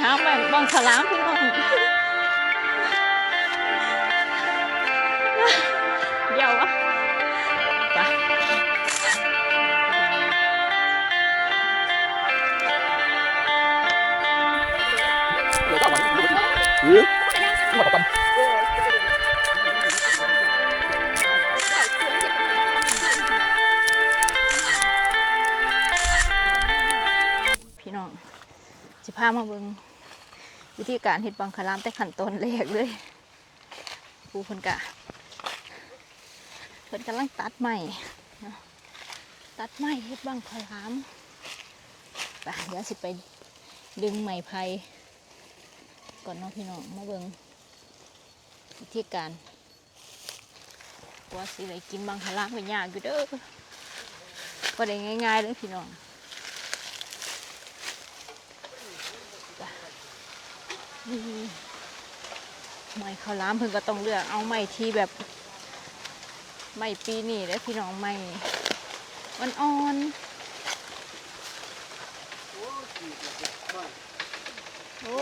หาแบ่งบังฉลามพี่น้องเดี๋ยวอะไป Ừ. Mà tâm. พี่ามาเบิงวิธีการเฮ็ดบังคลามแต่ขั้นตอนแรกเลยครูเพิ่นกะเพิ่นกำลังตัดใหม่ตัดใหม่เฮ็ดบังคลามไปเดี๋ยวสิไปดึงไม้ไผ่ก่อนเนาะพี่น้องมาเบิงวิธีการว่าสิได้กินบังคลามก็ยากอยู่เด้อก็ได้ง่ายๆเลยพี่น้อง ไม้ข้าวล้ามเพิ่งก็ต้องเลือกเอาไม้ที่แบบไม้ปีนี่แล้วพี่น้องไม้อ่อนๆโอ้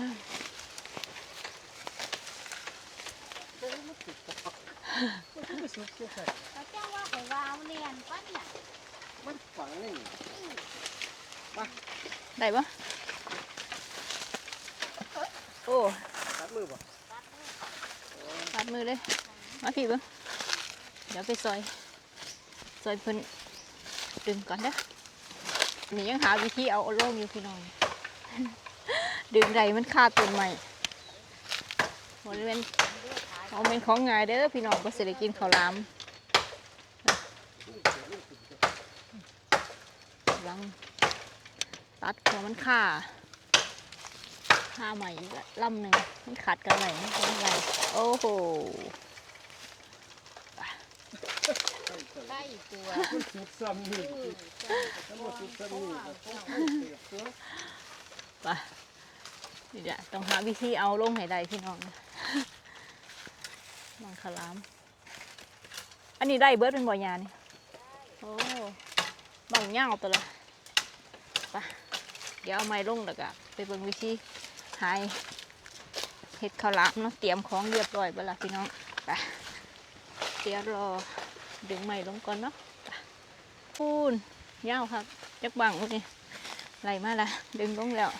งาม เขาเจ้าว่าไปวาวเรียนปั้นน่ะมันฝังนี่ได้ปะโอ้ตัดมือป่ะปัดมือเลย มาพี่เบิ้งเดี๋ยวไปซอย ซอยเพิ่นดึงก่อนเด้อนี่ยังหาวิธีเอาโล่งอยู่พี่น้อง ดึงใดมันคาดต้นใหม่บริเวณ เอาเป็นของง่ายเด้อพี่น้องก็สิได้กินข้าวหลามลังตัดหัวมันค่าค่าใหม่อีกลำหนึ่งมันขาดกันไหนมันเป็นไรโอ้โหได้ตัวสุดซ้ำนี่อือทั้งหมดสุดซ้ำนี่ไปนี่แหละต้องหาวิธีเอาลงให้ได้พี่น้อง มังคลาม อันนี้ได้เบิร์ดเป็นบ่อยานี่โอ้บังเงาตัวละไปเดี๋ยวเอาไม้ลงแล้วก็ไปเบิ่งวิธีหายเห็ดข้าวหลามเนาะเตรียมของเรียบร้อยเวลาพี่น้องไปเดี๋ยวรอดึงไม้ลงก่อนเนาะไปพูนเงาครับจักบังลูกนี่ไหลมาละดึงลงแล้ว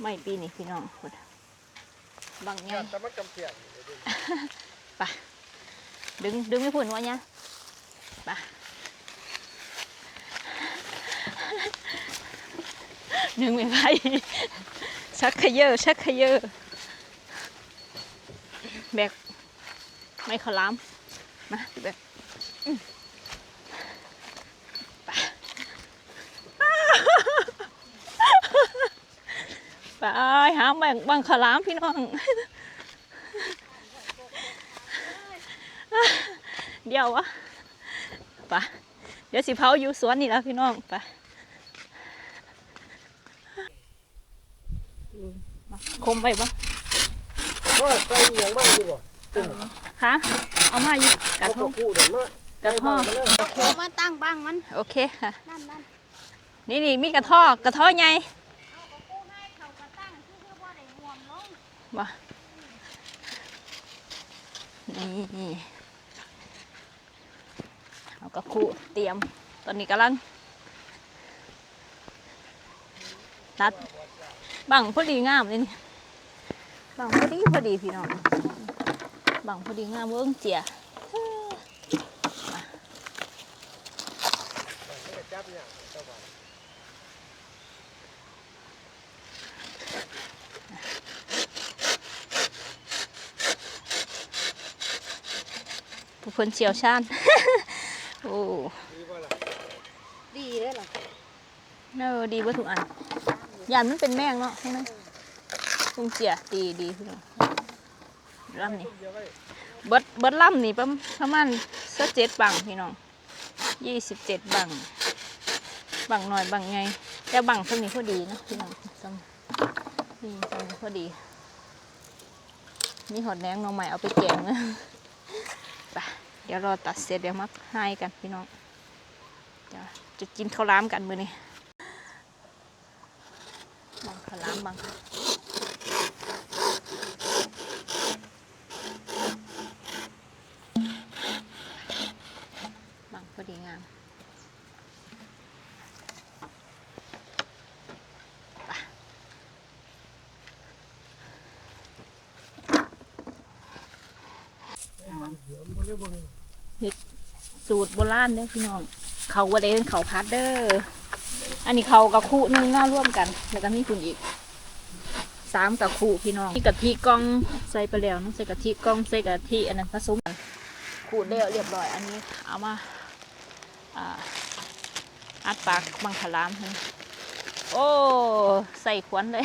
ไม่ปีนี่พี่น้องพุ่นบังไงแต่มันกำเสียงไปดึงดึงไม่พุ่นวะเนี่ยไปดึงไม่ไปชักขยเยอชักขยเยอแบกไม่ขอล้ามมาแบกอื้อไป ไป หาแบ่งบังขลามพี่น้อง เดี๋ยววะไปเดี๋ยวสิเผาอยู่สวนนี่แล้วพี่น้องไปมาคมไปปะว่าใส่ยังบ้างดีกว่าคะเอามาอยู่กระเอาทตัวงผู้เดี๋ยวมากระท่อเอามาตั้งบ้างมัน โอเคค่ะนั่นนั่นนี่นี่มีกระท่อกระท่อไงเอากระปูให้เขากระตั้งคือคือว่าได้ห่วง มานี่เอากระคุเตรียม ตอนนี้กำลังตัดบังพอดีงามเลยนี่บังพอดีพอดีพี่น้องบังพอดีงามเวิ้งเจีย จับเนี่ยเจ้าบ้าน ผู้คนเชี่ยวชาญโอ้ดีว่าล่ะดีเลยเหรอเนอดีเบ่ทุกอันยันมันเป็นแมงเนาะใช่ไหมลุงเจียดีดีพี่น้องรำนี่เดี๋ยวไว้โเบิดเบิดล่ำนี่ประประมาณสักเจ็ดบังพี่น้องยี่สิบเจ็ดบังบังหน่อยบังไงแต่บังเท่านี้พอดีเนาะพี่น้องซ้ำนี่ซ้ำพอดี มีหอดแหนงหน้องใหม่เอาไปแกงนะไปเดี๋ยวรอตัดเสร็จเดี๋ยวมาให้กันพี่น้องเดี๋ยวจะกินข้าวล้ามกันมือนี้บางข้าวล้ามบังบังพอดีงามไป สูตร โบราณเด้อพี่น้อง เขาว่าได้เป็นเขาพัดเด้อ อันนี้เขากับคู่หนึงน่าร่วมกัน แล้วก็มีคุณอีกสามกับคู่พี่น้องนี่กะทิกล่องใส่ไปแล้วเน้องใส่กะทิกล่องใส่กะทิอันนั้นผสมกันขูดแล้วเรียบร้อย อันนี้เอามาอ่าอัดปากบังขลามให้โอ้ใส่ขวัญเลย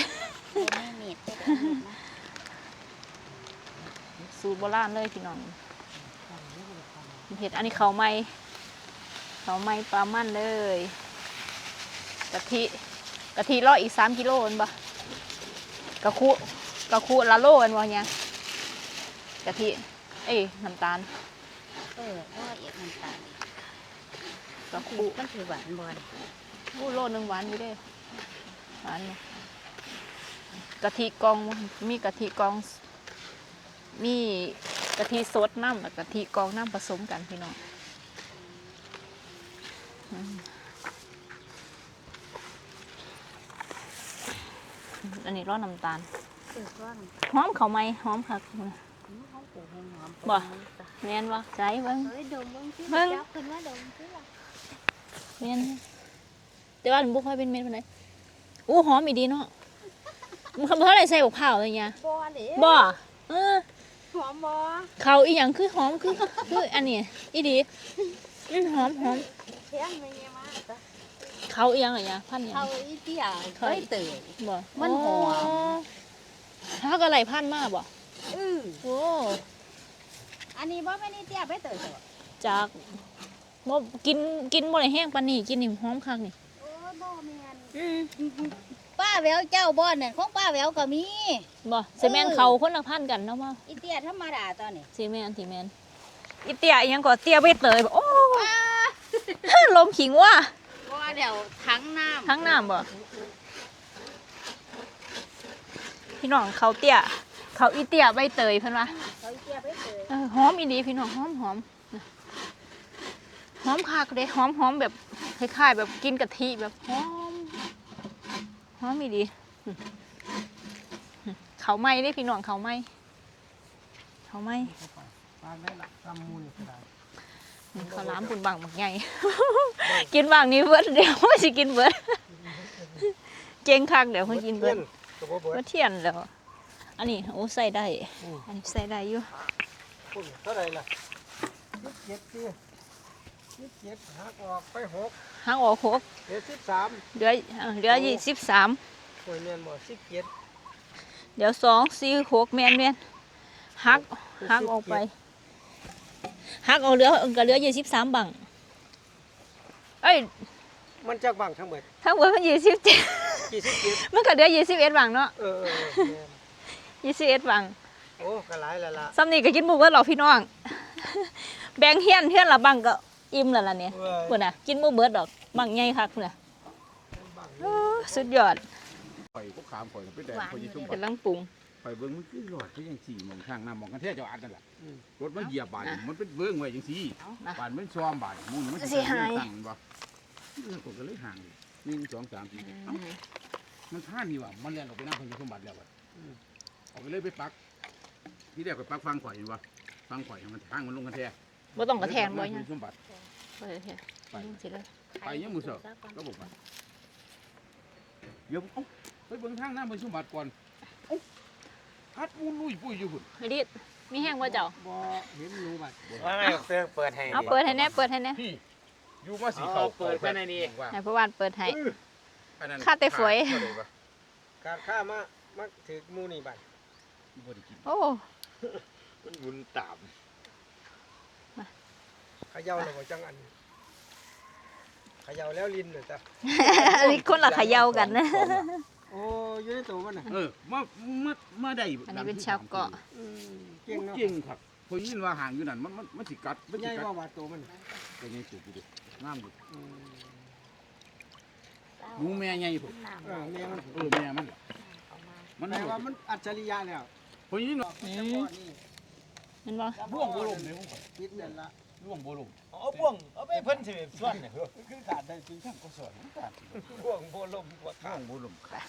ไม่มีดไม่ได้มีดนะสูตรโบราณเลยพี่น้อง เห็ดอันนี้เขาวไม่เขาวไม่ปลามันเลยกะทิกะทิร้อยอีกสามกิโลนบ่กะคุกะคุละโลอันวะเนี่ยกะทิเอ้ยน้ำตาลเออว่าเอียดน้ำตาลกะคูคุมันคือหวานบอลอู้โลหนึงหวานอยู่เด้หวานอยู่กะทิกองมีกะทิกองมี กะทิสดน้ำกับกะทิกองน้ำผสมกันพี่น้องอืมอันนี้ร้อนน้ำตาลเออว่ามันหอมเขาวไหมหอมผักหอมปูแห้งหอมบ่แม่นบ่ใจเบิ่งเฮ้ยดมเบิ่งสิเบิ่งจับขึ้นว่าดมสิล่ะแม่นแต่ว่ามันบ่ค่อยเป็นเม็ดปานใดอู้หอมอีดีเนาะมันคำเท่าไรใส่บกเผาวเลยเนี่ยบอเด้บ่เออ หอมบอเขาอีหยังคือหอมคือคืออันนี้อีดีอืมหอมหอมเที่ยงไม่เงี้ยมาจ้ะเขาอีหยังอะไรเนี่ยพันธุ์อีหยัเขางอีเตี้ยเขาเคยตื่น บ่มันหอม ถ้าก็ไหลพันธุ์มากบ่อือโอ้อันนี้บ่แม่นอีเตี้ยไปตื่นจ้ะจากบ่กินกินบ่ได้แห้งปานนี้กินนี่หอมคักนี่โอ้ยบ่แม่น อืมป้า แววเจ้าบ่นั่นของป้าแววก็มี บ่สิแม่นเขาคนละพันธุ์กันเนาะว่าอีเตี้ยธรรมดาตอนนี้สิแม่นสิแม่นอีเตี้ยอีหยังก็เตี้ยใบเตยบ่โอ้ป้าลมขิงว่ะว่าเดี๋ยวทั้งน้ำทั้งน้ำบ่พี่น้องเขาเตี้ยเขาอีเตี้ยใบเตยเพิ่นว่าเขาอีเตี้ยไปตื่นเออหอมอีดีพี่น้องหอมหอมหอมคักเลยหอมหอมแบบคล้ายๆแบบกินกะทิแบบหอมห อมอีดีอืมอืมเขาไหม้เด้พี่น้องเขาไหม้เขาไหม้ปลาได้ละตำมูลก็ได้อืมเขาล้ามบุญบังบักใหญ่กินบางนี้เบิดเดี๋ยวไม่สิกินเบิดเจ๊งคักเดี๋ยวเพิ่งกินเบิดก็บ่เบิดเบิดเทียนแล้ว อันนี้โอ้ใส่ได้อืมอันนี้ใส่ได้อยู่พุ่นเท่าไหร่ล่ะยี่สิบเจ็ด สิยี่สิบเจ็ดหักออกไปหกห้างออกหกเหลือสิบสามเหลือเอ่อเหลือยี่สิบสามหน่วยเมียนบ่สิบเจ็ดเดี๋ยวสองสี่หกแมนแมนหักหักออกไปหักออกเหลือก็เหลือยี่สิบสามบังเอ้ยมันจากบังทั้งหมดทั้งหมดมันยี่สิบเจ็ดกี่สิบเจ็ดมันก็เหลือยี่สิบเอ็ดบังเนาะเออเออเออแม่นยี่สิบเอ็ดบังโอ้ก็หลายแล้วล่ะซ้ำนี่ก็กินบุกเบิดหรอกพี่น้อง แบ่งเฮียนเฮียนละบังก็ อิ่มแล้วล่ะเนี่ยเว้ยปุ่นน่ะ กินบุกเบิดดอกบังใหญ่คักเนี่ยบังโอ้สุดยอดข่อยก็ขามข่อยก็ไปแดงข่อยยี่สุ่มกำลังปรุงข่อยเบิ้งมันคือหลอดก็ยังสี่มองข้างหน้ามองกันแท้เจ้าอันนั่นแหละรถมันเหยียบบาดมันเป็นเบิ้งไว้จังสี่นะบาดมันซ้อมบาดมูนมันสิหายตั้งบ่เออผมก็เลยห่างหนึ่งสองสามสี่เอ้ามันท่านนี่ว่ะมันเรียนออกไปนั่งคนสมบัติแล้วว่ะออกไปเลยไปปัก ที่แรกไปปักฟังข่อยเห็นบ่ฟังข่อยให้มันทางมันลงกันแท้บ่ต้องกระแทกบ่ยัยังสมบัติ ไปเถอะไปสิเลยไปยังมือเสาก็บอกไปเดี๋ยวเอ้าไปเบิ่งทางหน้าเบิ่งสมบัติก่อนเอ้าพัดมูลุยปุ้ยอยู่หุ่นเฮ้ยดิดมีแห้งว่าเจ้าบ่เห็นหนูบัดว่าไงเพื่อนเปิดให้เอาเปิดให้แน่เปิดให้แน่พี่อยู่มาสีเขาเปิดแค่ในนี้ว่าให้พระวานเปิดให้เอออันนั้นข้าแต่ฝอยเท่าไหร่วะการฆ่ามามาถือหมูนี่บัดบ่ได้กินโอ้มันบุญตามม ขย่าแล้วก็จังอันเขย่าแล้วลิ้นน่ะจ้ะอันนี้คนละเขย่ากันนะ โอ้อยู่ในตัวมันน่ะเออมามามาได้อันนี้เป็นชาวเกาะ อืมเก่งเนาะเก่งครับเพราะยินว่าห่างอยู่นั่นมันมันมันสิกัดมันใหสิญ่กัดกว่าว่าตัวมันตัวนี้สุดอยู่งามอยู่อืมหมูแม่ใหญ่พุ่นเออแม่มันเออแม่มันมันแปลว่ามันอัจฉริยะแล้วเพราะยินว่า อืแต่มก่อนนี่เห็นบ่บ่วงบ่ลมเลยผม คิดนั่นละ บ่วงบ่ลมเอาบ่วงเอาไปเพิ่นสิส่วนเนี่ยคือขาดได้จริงทั้งก็สวยขาดพ่วงโบลมกว่าบ่ข้าวงบ่ลมขาด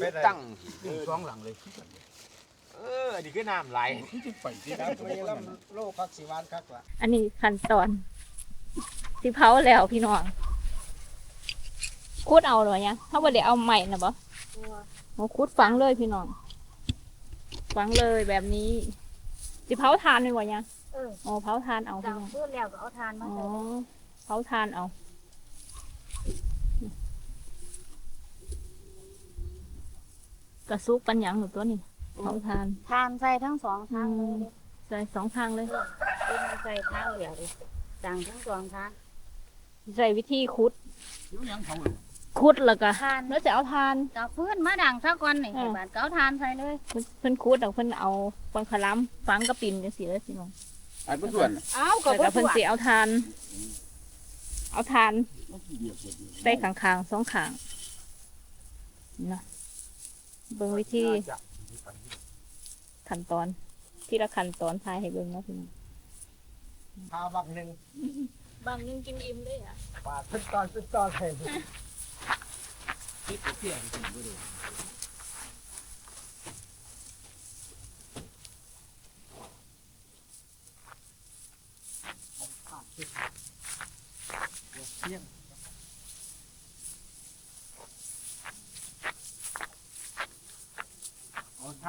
ไปได้ตั้งอยู่สองหลังเลยคือกันเลยเอออันนี้คือน้ำไหลคือสิไปที่คครัรับบมีลำโลคักสิวานคักว่ะอันนี้ขั้นตอนที่เผาแล้วพี่น้องคูดเอาหรือยังเขาบ่ได้เอาใหม่นะบ่โอ้คูดฝังเลยพี่น้องฝังเลยแบบนี้สิเผาทานเป็นบ่ยังเอออ๋อเผาทานเอาจัพี่งน้องพูดแล้วก็เอาทานมาอ๋อใส่เผาทานเอา กระซุกปันหยังหรือตัวนี้เผาทาน ทานใส่ทั้งสองทางเลยใส่สองทางเลยเป็นใส่ทางเหลือเลยจังทั้งสองทางใส่วิธีคุดอยู่ยังเขาเลยคุดแล้วก็ทานแล้วจะเอาทานจะฟื้นมาดังซะก่อนนี่อืมบาดก็เอาทานใส่เลย เพิ่นเพิ่นคุดเอาเพิ่นเอาปังคลัมฝังกระปิ่นจังซี่เลยพี่น้อง อันเป็นส่วนเอาก็แล้วบ่ก็เพิ่นทั่วสิเอาทาน เอาทานเดียวเดียวใส่ข้างๆสองข้างนะเบิ่งวิธีขั้นตอนที่ละขั้นตอนทายให้เบิ่งเนาะพี่น้องพาบักหนึ่งบางนึงกินอิ่มเลยอะปาดเป็นตอนเป็นตอนให้ดูที่เสียจริงๆบ่ได้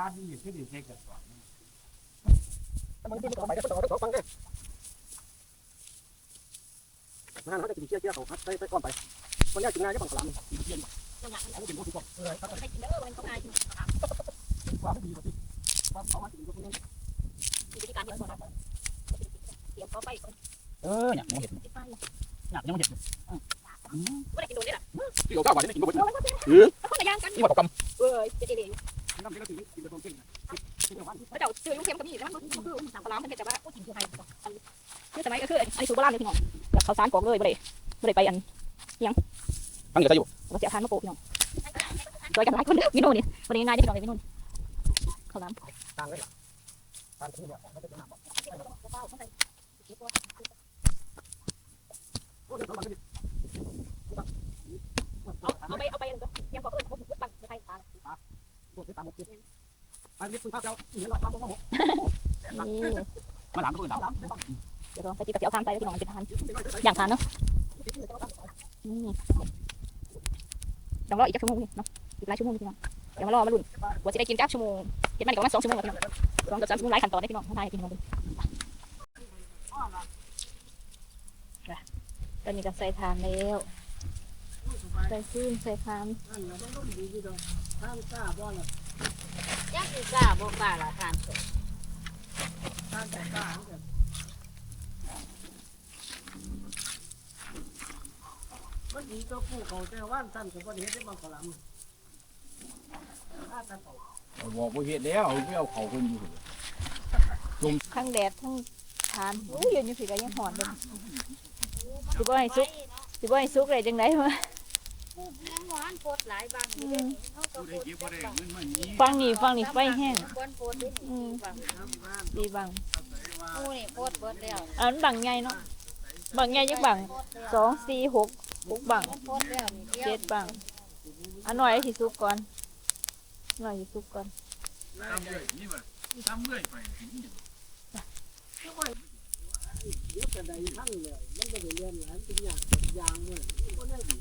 เอาท่าที่อยู่ที่ดีเช็คกันก่อนมันเป็นข องใหม่ก็ต้องเอาฟังเด้นั่นเขาจะกินเชี่ยวเชี่ยวเขาใส่ใส่ก้อนไปคนแรกกินง่ายก็ฝั่งขลามเย็นอันนี้เป็นคนสุกเออครับความดีกว่าที่ความเขามากินก็คนนี้อออยากมองเห็นอยากยังมองเห็นบ่ได้กินโดนได้ล่ะที่เราเก้าบาทนี่กินบ่หมดคนละอย่างกันนี่ว่าตกกำเอ้ยเจ็ดเองน้ำเป็นกระสีกินเป็นคนเก่งแล้วเจ้าซื้อลูกเค็มก็มีแล้วมันก็คือสั่งปลาร้ามันเป็นแต่อ้กินคือไทยคือสมัยก็คืออันนี้สูตรโบราณเลยพี่น้องแบบข้าสารกอกเลยบ่ได้บ่ได้ไปอันทั้งเดียวใส่อยู่เราเสียทานมาโปะพี่น้องช่วยกันหลายคนเด้อพี่โน่นนี่วันนี้นายได้พี่น้องเลยพี่โน่นข้าวน้ำต่างเลยทานที่เนี่ยมันจะเป็นน้ำเอาไปเอาไปยังบอกเออผมบังไทยตา วดที่ตามหมดอันนี้คุณภาพเจ้าเหนือเรหมดนี่มาหลังก็เป็นดาวเดี๋ยวไปกินกับเสียวทานไปพี่น้องเป็นทานอย่างทานเนาะอืมต้องรออีกจักชั่วโมงนี่เนาะอีกหลายชั่วโมงพี่น้องเดี๋ยวมารอมาลุ้นว่าจะได้กินจักชั่วโมงเก็บมันอีกประมาณสองชั่วโมงพี่น้องสองกับสามชั่วโมงหลายขั้นตอนได้พี่น้องทายพี่น้องดูตอนนี้ก็ใส่ทานแล้วใส่ขึ้นใส่ทาน ข้ามกล้าบ่ล่ะจักสิกล้าบ่กล้าล่ะทานข้ามแต่กล้าเมันดีตัวผู้เขาแต่ว่านสั้นกับวันนี้ได้บางขลามถ้าตะโตบอกว่าเฮ็ดแล้วไม่เอาเขาคนอยู่ทั้งแดดทั้งทานอู้ยยืนอยู่ผีก็ยังหอนเลยสิบ่ให้ซุกสิบ่ให้ซุกเลยจังไดวะ ปลี้ยงหวานโพดหลายบาง นี่เด้นี่เฮาก็ผู้โพได้ดเก็บบ่ได้เงินมานี้ฟังนี่ฟังนี่ไฟแห้งควรโพดนี่อืมบางดีบังผู้นี่โพดเบิดแล้วอันนั้นบังใหญ่เนาะบังใหญ่ยักบังสองสี่หกหกบังโพดแล้วนี่เดียวเจ็ดบังอันหน่อยสิซุกก่อนหน่อยสิซุกก่อนตามเรื่อยนี่ว่าตามเรื่อยไปเดี๋ยวกันใดทั้งเลยมันก็ได้เรียนหลายเป็นอย่างยางเลยก็ได้ดี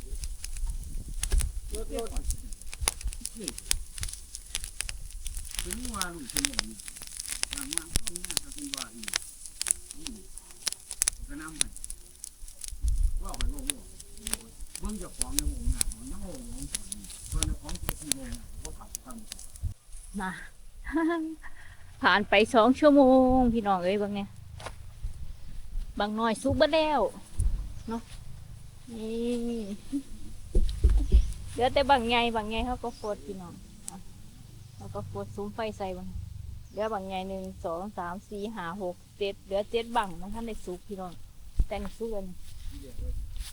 รถรถ ถึงว่าลูกชั่วโมงนี่ทางว่าเขาเนี่ยก็คือว่าอีนี่ก็นำไปว่าไปว่าว่าเบิ่งจ้าของในวงงานมันยังโง่งงเพิ่นของเจ้าที่โง่บ่ขับทำมาผ่านไปสองชั่วโมง พี่น้องเอ้ยบางเนี่ยบางน่อยซุกเบิดแล้วเนาะนี่เหลือแต่บางไงบางไงเขาก็โฟดพี่น้อง ก็โฟดซุ้มไฟใส่บางเหลือบางไงหนึ่งสองสามสี่ห้าหกเจ็ดเหลือเจ็ดบังมันท่านได้ซุกพี่น้องแต่งซุกกัน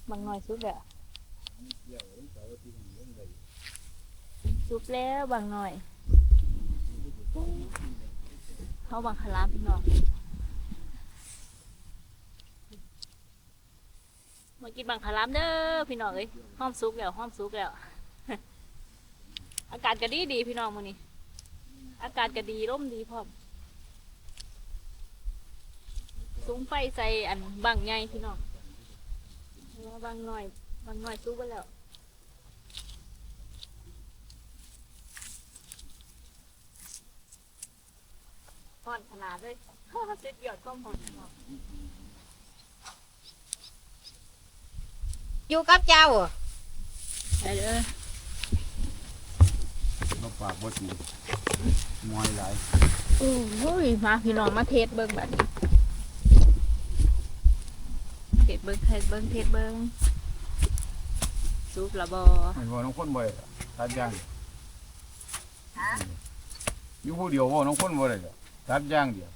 บางหน่อยซุกแล้วซุกแล้วบางหน่อยเขาบางคลามพี่น้องมากินบังคารามเด้อพี่น้องเอ้ยห้อมซุกแล้วห้อมซุกแล้ว อากาศก็ดีดีพี่น้องมื้อนี้ อากาศก็ดีร่มดีพร้อมซุ้มไฟใส่อันบังใหญ่พี่น้องเพราะว่าบังหน่อยบังหน่อยซุกไปแล้วห่อนขนาดเลยเจ็ดหยอดก็ห่อนพี่น้องอยู่กับเจ้าไปเด้อเราปากบ่สี มอยหลายโอ้ยมาพี่น้องมาเทสเบิ้งแบบนี้เทสเบิ้งเทสเบิ้งเทสเบิ้งซุประบอไม่ว่าน้องคนบ่ได้ตัดยางอยู่ผู้เดียวว่าน้องคนบ่ได้ดอกตัดยางเดียว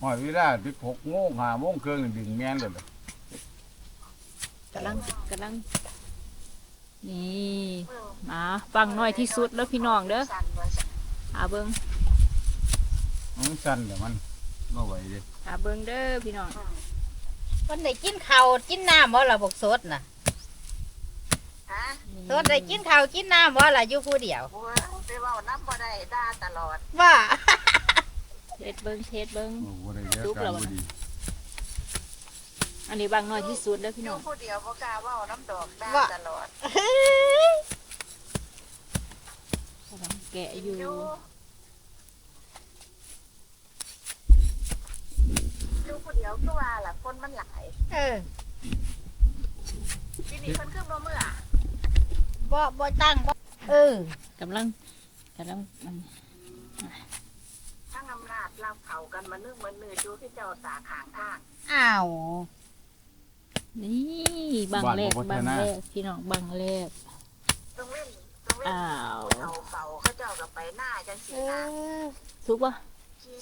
หอยเวลาสิบหกโมงห้าโมงครึ่งนี่ดึงแม่นเลยล่ะกำลังกำลังนี่มาฟังน้อยที่สุดแล้วพี่น้องเด้อ หาเบิ้งมันสั่นแต่มันบ่ไหวเด้หาเบิ้งเด้อพี่น้องคนได้กินข้าวกินน้ำบ่ล่ะบกสดน่ะสดได้กินข้าวกินน้ำบ่ล่ะอยู่ผู้เดียวว่าไปเว่าน้ำบ่ได้ด่าตลอดว่าเทสเบิ้งเทสเบิ้ง โอ้บ่ได้เดี๋ยวจุกการแล้วบ่วะดีอันนี้บางน้อยที่สุดเด้อพี่อน้ยู่องผู้เดียวบ่กล้าเว่าน้ำดอกด่าว่าตลอดกำลังแกะอยู่อยู่อยู่ผู้เดียวคือว่าล่ะคนมันหลายเออทีนี้คนขึ้นมาเมื่อบ่บ่ตั้งบ่เออกำลังกำลังมันทั้งอำนาจรับเขากันมานึกเหมือนเนื้ออยู่ที่เจ้าตาขางทางอ้าวนี่บางแรกบางแรกพี่น้องบางแรกต้องเว้นต้องเว้นอ้าวเขาเป่าเขาเจ้ากับไปหน้าจังเอสินะอซุปปะ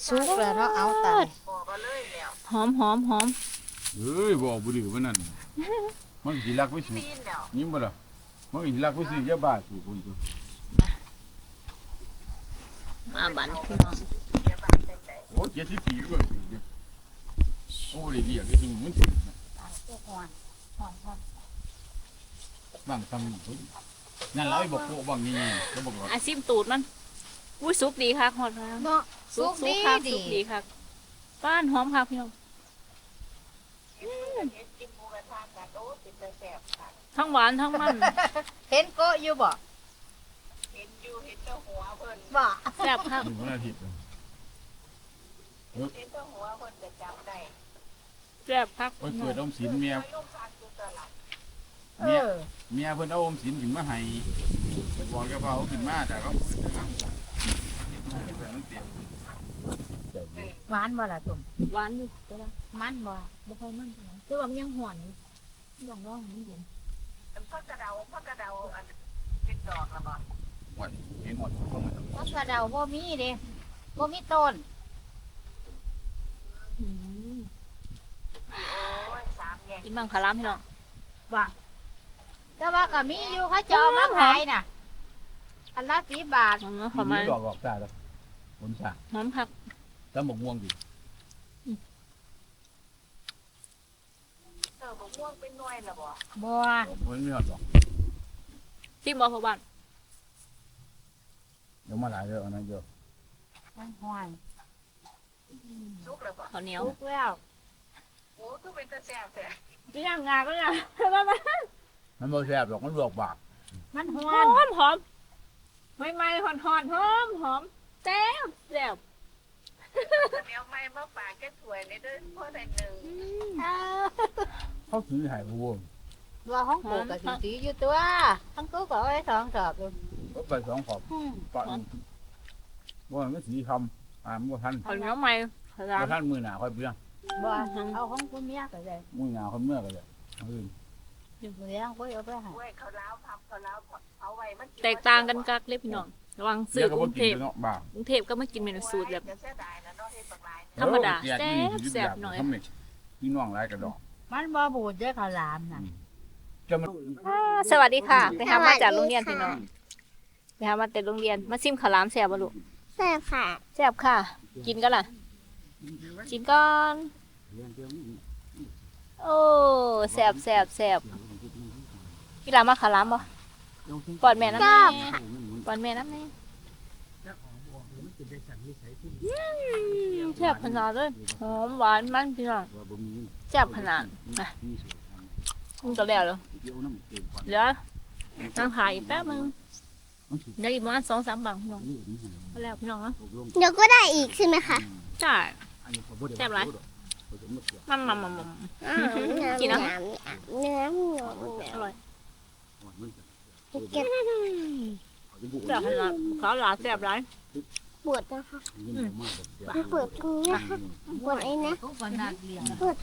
สุกแล้วเนาะเอาตายบอกก็เลยแล้วหอมหอมหอมเอ้ยบ่เอาบ่ดีกว่านั้นมันสิรักไปสิปีนแล้วยิ้มบ่ล่ะมันสิรักไปสิยาบ้าสู่คนตัวมาบันพี่น้องเดี๋ยวบ้านจังไดโอ้เจ็ดสิบปีก็สิเดี๋ยวโอ้ได้เรียกได้ถึงมันสิบางทำพุ่นนั่นเราไอ้บอกโกบางนี่ก็บอกว่าอาซิมตูดมันอุ้ยซุปดีค่ะหอดค่ะเนาะซุสุปกซุปดีค่ะดีซุปดีค่ะบ้านหอมค่ะพี่น้องเฮ็ดกินหมูกระทะกันโอ้ติดแต่แซ่บค่ะทั้งหวานทั้งมันเห็นโกะอยู่บ่เห็นอยู่เห็นเจ้าหัวเพิ่นบ่แซ่บค่ะหนึ่งวันอาทิตย์เลยเห็นเจ้าหัวเพิ่นจะจำได้แซ่บค่ะโอ้ยเกิดอมสินเมียลูกชายอยู่ตลาดเอเมียอเมียเพิ่นเอาอมสินขึ้นมาให้บอกกับเขาขึ้นมาแต่เขามันเตรียม หวานบ่ล่ะตุ่มหวานอยู่แต่ว่ามันบ่บ่ค่อยมันเท่าไหร่แต่ว่ามันยังหอนอยู่ลองลองมันเย็นพ่อกระเดาพ่อกระเดาอันเป็นดอกละบ่หวยเห็นหมดเข้ามาเพราะกระเดาบ่มีเด้บ่มีต้นอืมโอ้ยสามแยกกินบางคารามพี่น้องแต่ว่าก็มีอยู่เขาเจามาขายน่ะอันละสิบบาทหอมหอมมันดอกดอกตาแล้วผลชาหอมค่ะ ตำบกม่วงดิเออบ่ม่วงเป็นหน่วยละบ่บ่มันไม่หอดดอกซิมบอพอบ้านเดี๋ยวมาหลายเด้ออันนั้นเด้อมันห้อยสุกละบ่ข้าวเหนียวสุกแล้วโอ้คือเป็นตาแซ่บแท้พี่ย่างงาก็ยังมันบ่แซ่บดอกมันลวกปากมันห้หออนมหอมไม่ไม่หอนหอนหอมหอมแซ่บแซ่บ เดี๋ยวไม่มาฝากแค่ถ้วยนี่เด้อพ่อได้หนึ่งเออเขาซื้อให้บ่วงว่าห้องปลูกก็สิสีอยู่ตัวทั้งตู้ก็เอาไว้สองดอกอยู่ก็ไปสองขอบอืมปะว่ามันสีคำอ่ามันบ่ทันข้าวเหนียวใหม่คาราบ่มทันมือหน้าค่อยเปลี่ยนบ่เอาของคุณเมียก็ได้มุ่งงาคนเมื่อกันเลยเอาอื่นอยู่เลี้ยงไว้เอาไปให้กล้วยเขาล้าวพับเขาล้าวเอาไว้มันแตกต่างกันกักเลยพี่น้องระวังซื้อกรุงเทพเนาะบ้ากรุงเทพก็มากินเมนูสูตรแบบจะเสียดายนะเนาะเฮ็ดบักหลายธรรมดาเออแจกนี่แซ่บๆหน่อยทำนี่พี่น้องหลายกระดอก มันบ่บูดเด้อข้าวหลามน่ะจะมันอ่าสวัสดีค่ะไปหามาจากโรงเรียนพี่น้องไปหามาแต่โรงเรียนมาซิมข้าวหลามแซ่บบ่ลูกแซ่บค่ะแซ่บค่ะ กินกันล่ะ กินก่อนโอ้แซ่บแซ่บแซ่บพี่หลามมาข้าวหลามบ่ปอดแม่น้ำแม่ ปอดแม่น้ำแม่แซ่บขนาดเลยหอมหวานมันพี่น้องแซ่บขนาดนะมันก็แล้วเลยเหลือนั่งถ่ายอีกแป๊บนึงเดี๋ยวอีกประมาณสองสามบังพี่น้องก็แล้วพี่น้องเนาะเดี๋ยวก็ได้อีกใช่ไหมคะใช่แซ่บไรมันมันมันมันอ้าวกินนะเนื้อหมูอร่อยเก็บ แซ่บขนาดข้าวหลามแซ่บไรปวดนะคะไม่ปวดตรงนี้นะคะปวดไอ้นะทุกคนน่าเกลียดปวด